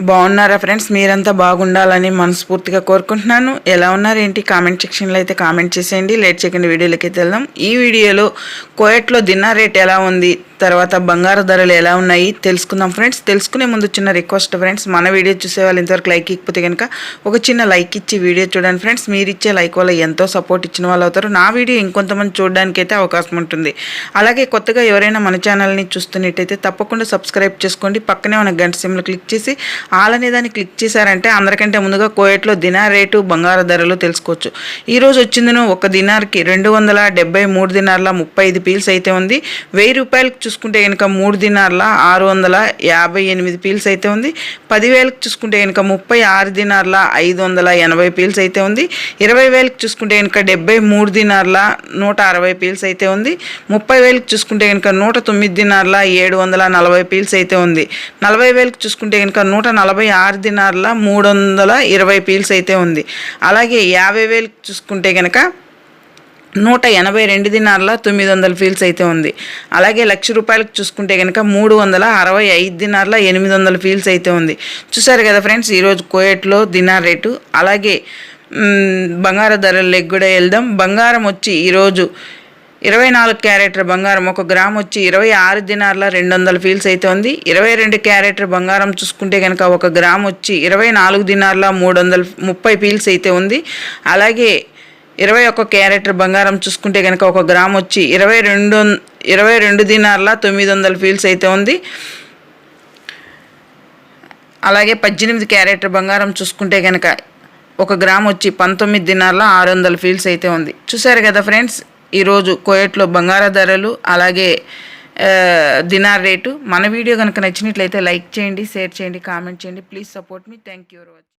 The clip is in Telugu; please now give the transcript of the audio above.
బాగున్నారా ఫ్రెండ్స్? మీరంతా బాగుండాలని మనస్ఫూర్తిగా కోరుకుంటున్నాను. ఎలా ఉన్నారు ఏంటి? కామెంట్ సెక్షన్లో అయితే కామెంట్ చేసేయండి. లేట్ చేయకుండా వీడియోలోకి అయితే వెళ్దాం. ఈ వీడియోలో కోయట్లో దిన్నర్ రేట్ ఎలా ఉంది? తర్వాత బంగారు ధరలు ఎలా ఉన్నాయి తెలుసుకుందాం ఫ్రెండ్స్. తెలుసుకునే ముందు చిన్న రిక్వెస్ట్ ఫ్రెండ్స్. మన వీడియో చూసే వాళ్ళు ఇంతవరకు లైక్ ఇకపోతే కనుక ఒక చిన్న లైక్ ఇచ్చి వీడియో చూడండి ఫ్రెండ్స్. మీరు ఇచ్చే లైక్ వల్ల ఎంతో సపోర్ట్ ఇచ్చిన వాళ్ళు అవుతారు. నా వీడియో ఇంకొంతమంది చూడడానికి అయితే అవకాశం ఉంటుంది. అలాగే కొత్తగా ఎవరైనా మన ఛానల్ని చూస్తున్నట్టయితే తప్పకుండా సబ్స్క్రైబ్ చేసుకోండి. పక్కనే ఉన్న గంట సిమ్లు క్లిక్ చేసి ఆల్ అనే దాన్ని క్లిక్ చేశారంటే అందరికంటే ముందుగా కోయట్లో దినార్ రేటు బంగారు ధరలు తెలుసుకోవచ్చు. ఈరోజు వచ్చిందను ఒక దినార్కి రెండు వందల డెబ్బై మూడు దినార్ల ముప్పై ఐదు పీల్స్ అయితే ఉంది. వెయ్యి రూపాయలకు చూసుకుంటే కనుక మూడు దినార్ల ఆరు వందల యాభై ఎనిమిది పీల్స్ అయితే ఉంది. పదివేలకు చూసుకుంటే కనుక ముప్పై ఆరు దినార్ల ఐదు వందల ఎనభై పీల్స్ అయితే ఉంది. ఇరవై వేలకు చూసుకుంటే కనుక డెబ్బై మూడు దినార్ల నూట అరవై పీల్స్ అయితే ఉంది. ముప్పై వేలకు చూసుకుంటే కనుక నూట తొమ్మిది దినార్ల ఏడు వందల నలభై పీల్స్ అయితే ఉంది. నలభై వేలకు చూసుకుంటే కనుక నూట నలభై ఆరు దినార్ల మూడు వందల ఇరవై పీల్స్ అయితే ఉంది. అలాగే యాభై వేలకు చూసుకుంటే కనుక నూట ఎనభై రెండు దినార్ల తొమ్మిది వందల ఫీల్స్ అయితే ఉంది. అలాగే లక్ష రూపాయలకు చూసుకుంటే కనుక మూడు వందల అరవై ఐదు దినార్ల ఎనిమిది వందల ఫీల్స్ అయితే ఉంది. చూసారు కదా ఫ్రెండ్స్ ఈరోజు కోయట్లో దినార్ రేటు అలాగే బంగారు ధరలకు కూడా వెళ్దాం. బంగారం వచ్చి ఈరోజు ఇరవై నాలుగు క్యారెటర్ బంగారం ఒక గ్రామ్ వచ్చి ఇరవై ఆరు దినార్ల రెండు వందల ఫీల్స్ అయితే ఉంది. ఇరవై రెండు క్యారెటర్ బంగారం చూసుకుంటే కనుక ఒక గ్రామ్ వచ్చి ఇరవై నాలుగు దినార్ల మూడు వందల ముప్పై ఫీల్స్ అయితే ఉంది. అలాగే ఇరవై ఒక్క క్యారెట్ బంగారం చూసుకుంటే కనుక ఒక గ్రామ్ వచ్చి ఇరవై రెండు ఇరవై రెండు దినార్ల తొమ్మిది వందల ఫీల్స్ అయితే ఉంది. అలాగే పద్దెనిమిది క్యారెట్ బంగారం చూసుకుంటే కనుక ఒక గ్రామ్ వచ్చి పంతొమ్మిది దినార్ల ఆరు వందల ఫీల్స్ అయితే ఉంది. చూసారు కదా ఫ్రెండ్స్ ఈరోజు కోయట్లో బంగార ధరలు అలాగే దినార్ రేటు. మన వీడియో కనుక నచ్చినట్లయితే లైక్ చేయండి షేర్ చేయండి కామెంట్ చేయండి. Please support me. Thank you very much